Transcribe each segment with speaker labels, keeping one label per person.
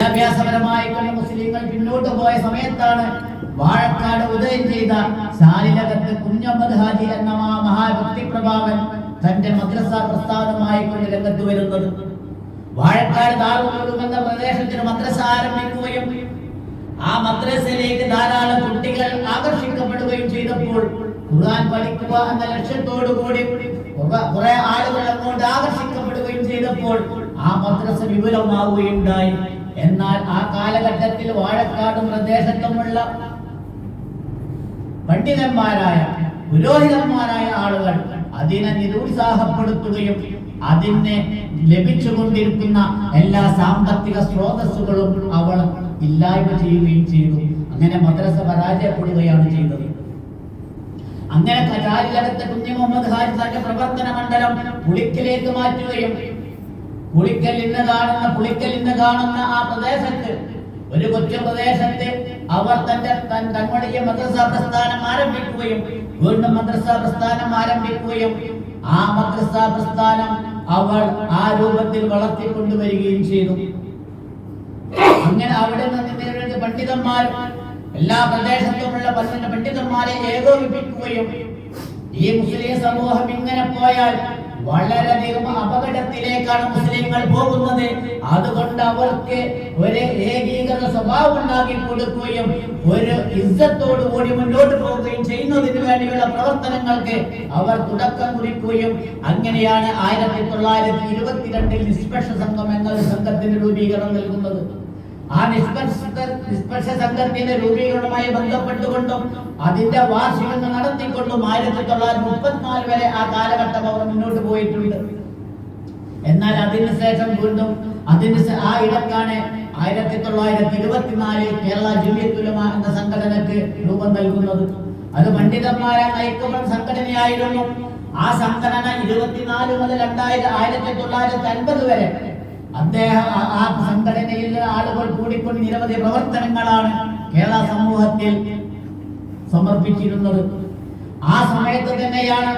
Speaker 1: വിദ്യാഭ്യാസപരമായി കണ്ട മുസ്ലിങ്ങൾ പിന്നോട്ട് പോയ സമയത്താണ് വാഴക്കാട് ഉദയം ചെയ്ത ശാലിനകത്ത് കുഞ്ഞമ്മദ് ഹാജി എന്ന മഹാഭക്തി പ്രഭാവൻ തന്റെ മദ്രസ പ്രസ്ഥാനമായി കൊണ്ട് രംഗത്ത് വരുന്നത്. വാഴക്കാട് ദാറുൽ എന്ന പ്രദേശത്തിന് മദ്രസ ആരംഭിക്കുകയും ആ മദ്രസയിലേക്ക് ധാരാളം കുട്ടികൾ ആകർഷിക്കപ്പെടുകയും ചെയ്തപ്പോൾ ഖുർആൻ പഠിക്കുക എന്ന ലക്ഷ്യത്തോടു കൂടി കുറെ ആളുകൾ അങ്ങോട്ട് ആകർഷിക്കപ്പെടുകയും ചെയ്തപ്പോൾ ആ മദ്രസ വിപുലമാവുകയുണ്ടായി. എന്നാൽ ആ കാലഘട്ടത്തിൽ വാഴക്കാടും പ്രദേശത്തുമുള്ള പണ്ഡിതന്മാരായ പുരോഹിതന്മാരായ ആളുകൾ അതിനെ നിരുത്സാഹപ്പെടുത്തുകയും അതിനെ ലഭിച്ചുകൊണ്ടിരിക്കുന്ന എല്ലാ സാമ്പത്തിക സ്രോതസ്സുകളും അവൾ ഇല്ലായ്മ ചെയ്യുകയും ചെയ്തു. അങ്ങനെ മദ്രസ പരാജയപ്പെടുകയാണ് ചെയ്തത്. അങ്ങനെ കുഞ്ഞു മുഹമ്മദ് ഹാജി തന്റെ പ്രവർത്തന മണ്ഡലം പുളിക്കിലേക്ക് മാറ്റുകയും പുളിക്കൽ കാണുന്ന പുളിക്കൽ കാണുന്ന ആ പ്രദേശത്ത് ഒരു കൊച്ചു പ്രദേശത്ത് അവർ തന്റെ തങ്ങളുടെ മദ്രസ പ്രസ്ഥാനം ആരംഭിക്കുകയും വീണ്ടും മദ്രസ പ്രസ്ഥാനം ആരംഭിക്കുകയും ആ മദ്രസ പ്രസ്ഥാനം അവൾ ആ രൂപത്തിൽ വളർത്തിക്കൊണ്ടുവരികയും ചെയ്തു. അങ്ങനെ അവിടെ നിന്ന് പണ്ഡിതന്മാർ എല്ലാ പ്രദേശത്തുമുള്ള പണ്ഡിതന്മാരെ ഏകോപിപ്പിക്കുകയും ഈ മുസ്ലിം സമൂഹം ഇങ്ങനെ പോയാൽ വളരെയധികം അപകടത്തിലേക്കാണ് മുസ്ലിങ്ങൾ പോകുന്നത്. അതുകൊണ്ട് അവർക്ക് ഒരു ഏകീകൃത സ്വഭാവം ഉണ്ടാക്കി കൊടുക്കുകയും ഒരു ഇസ്സത്തോടു കൂടി മുന്നോട്ട് പോവുകയും ചെയ്യുന്നതിന് വേണ്ടിയുള്ള പ്രവർത്തനങ്ങൾക്ക് അവർ തുടക്കം കുറിക്കുകയും അങ്ങനെയാണ് ആയിരത്തി തൊള്ളായിരത്തി ഇരുപത്തിരണ്ടിൽ നിഷ്പക്ഷ സംഘം എന്ന സംഘത്തിന് രൂപീകരണം നൽകുന്നത്. ആ നിഷ്പക്ഷ നിഷ്പക്ഷ സംഘത്തിന്റെ രൂപീകരണവുമായി ബന്ധപ്പെട്ടുകൊണ്ടും അതിന്റെ വാർഷികങ്ങൾ നടത്തിക്കൊണ്ടും ആയിരത്തി തൊള്ളായിരത്തി മുപ്പത്തിനാല് വരെ ആ കാലഘട്ടം അവർ മുന്നോട്ട് പോയിട്ടുണ്ട്. എന്നാൽ അതിനുശേഷം വീണ്ടും അതിന് ആ ഇടക്കാണ് ആയിരത്തി തൊള്ളായിരത്തി ഇരുപത്തിനാലിൽ കേരള തുലമ എന്ന സംഘടനക്ക് രൂപം നൽകുന്നത്. അത് പണ്ഡിതന്മാരെ നയിക്കുന്ന സംഘടനയായിരുന്നു. ആ സംഘടന ഇരുപത്തിനാല് മുതൽ രണ്ടായിരത്തി ആയിരത്തി തൊള്ളായിരത്തി അൻപത് വരെ അദ്ദേഹം ആ- ആളുകൾ കൂടിക്കൊണ്ട് നിരവധി പ്രവർത്തനങ്ങളാണ് കേരള സമൂഹത്തിൽ സമർപ്പിച്ചിരുന്നത്. ആ സമയത്ത് തന്നെയാണ്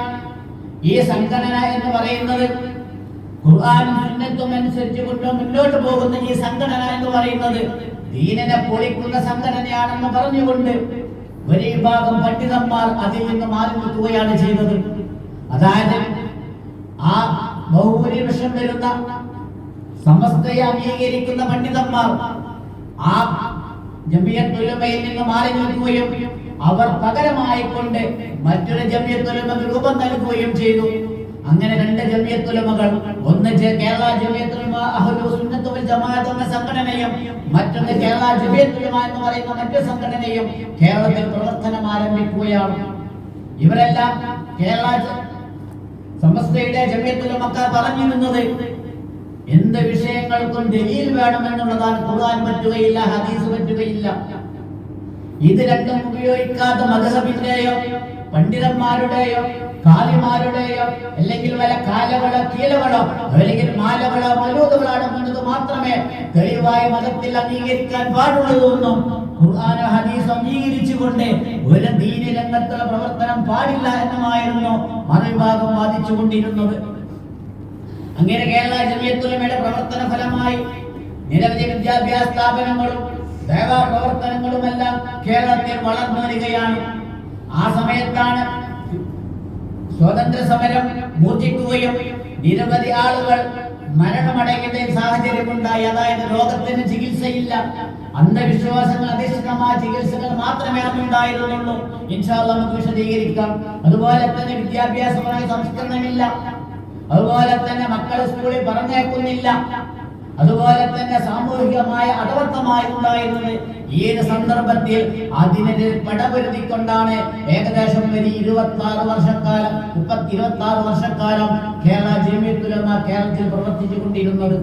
Speaker 1: ഈ സംഘടന എന്ന് പറയുന്നത് അനുസരിച്ച് കൊണ്ട് മുന്നോട്ട് പോകുന്ന ഈ സംഘടന എന്ന് പറയുന്നത് ദീനനെ പൊളിക്കുന്ന സംഘടനയാണെന്ന് പറഞ്ഞുകൊണ്ട് ഒരു വിഭാഗം പണ്ഡിതന്മാർ അതിൽ നിന്ന് മാറി നിൽക്കുകയാണ് ചെയ്തത്. അതായത് ആ ബഹുഭൂരിപക്ഷം വരുന്ന സമസ്തയെ അംഗീകരിക്കുന്ന പണ്ഡിതന്മാർ ആ ജമിയത്തുലമയിൽ നിന്ന് മാറി നിൽക്കുകയും അവർ പകരമായി കൊണ്ട് മറ്റൊരു ജമിയത്തുലമക്ക് രൂപം നൽകുകയും ചെയ്തു. അങ്ങനെ രണ്ട് ജമിയത്തുലമകൾ ഒന്ന് കേരള ജമിയത്തുലമ ജമാഅത്ത് എന്ന സംഘടനയും മറ്റൊന്ന് കേരള ജമിയത്തുലമ എന്ന് പറയുന്ന മറ്റു സംഘടനയും കേരളത്തിൽ പ്രവർത്തനം ആരംഭിക്കുകയാണ്. ഇവരെല്ലാം കേരള സമസ്തയുടെ ജമിയത്തുലമക്കാർ പറഞ്ഞിരുന്നത് എന്ത് വിഷയങ്ങൾക്കും ദലീൽ വേണമെന്നുള്ളതാണ് ഖുർആൻ പറ്റുകയില്ല ഹദീസ് പറ്റുകയില്ല. ഇത് രണ്ടും ഉപയോഗിക്കാത്ത മധുഹബിന്റെയോ പണ്ഡിതന്മാരുടെയോ കാലിമാരുടെയോ അല്ലെങ്കിൽ വല്ല കാലകളോ കീലകളോ അല്ലെങ്കിൽ മാലകളോ മലൂതുകളോ എന്നത് മാത്രമേ തെളിവായ മതത്തിൽ അംഗീകരിക്കാൻ പാടുള്ളതെന്നും ഖുർആാനോ ഹദീസ് അംഗീകരിച്ചുകൊണ്ട് ഒരു ദീനി രംഗത്തുള്ള പ്രവർത്തനം പാടില്ല എന്നുമായിരുന്നു മറുവിഭാഗം വാദിച്ചുകൊണ്ടിരുന്നത്. അങ്ങനെ കേരള ജമിയത്തുലമയുടെ പ്രവർത്തന ഫലമായി നിരവധി വിദ്യാഭ്യാസ സ്ഥാപനങ്ങളും സേവാ പ്രവർത്തനങ്ങളുമെല്ലാം കേരളത്തിൽ വളർന്നു വരികയാണ് ആ സമയത്താണ് സ്വാതന്ത്ര്യ സമരം മൂർജിക്കുകയും നിരവധി ആളുകൾ മരണമടയ്ക്കുന്ന സാഹചര്യം ഉണ്ടായി അതായത് രോഗത്തിന് ചികിത്സയില്ല. അന്ധവിശ്വാസങ്ങൾ അധിഷ്ഠിതമായ ചികിത്സകൾ മാത്രമേ അന്നുണ്ടായിരുന്നുള്ളൂ ഇൻഷാല്ല നമുക്ക് വിശദീകരിക്കാം. അതുപോലെ തന്നെ വിദ്യാഭ്യാസപരമായ സംസ്കരണമില്ല. അതുപോലെ തന്നെ മക്കളെ സ്കൂളിൽ പറഞ്ഞേക്കുന്നില്ല. അതുപോലെ തന്നെ സാമൂഹികമായ അടവത്തമായി ഉണ്ടായിരുന്നത് ഏത് സന്ദർഭത്തിൽ? അതിനെതിരെ പടപൊരുതിക്കൊണ്ടാണ് ഏകദേശം ഒരു ഇരുപത്തി ആറ് വർഷക്കാലം മുപ്പത്തി ഇരുപത്തി ആറ് വർഷക്കാലം കേരള ജമിയത്തുലമ കേരളത്തിൽ പ്രവർത്തിച്ചു കൊണ്ടിരുന്നത്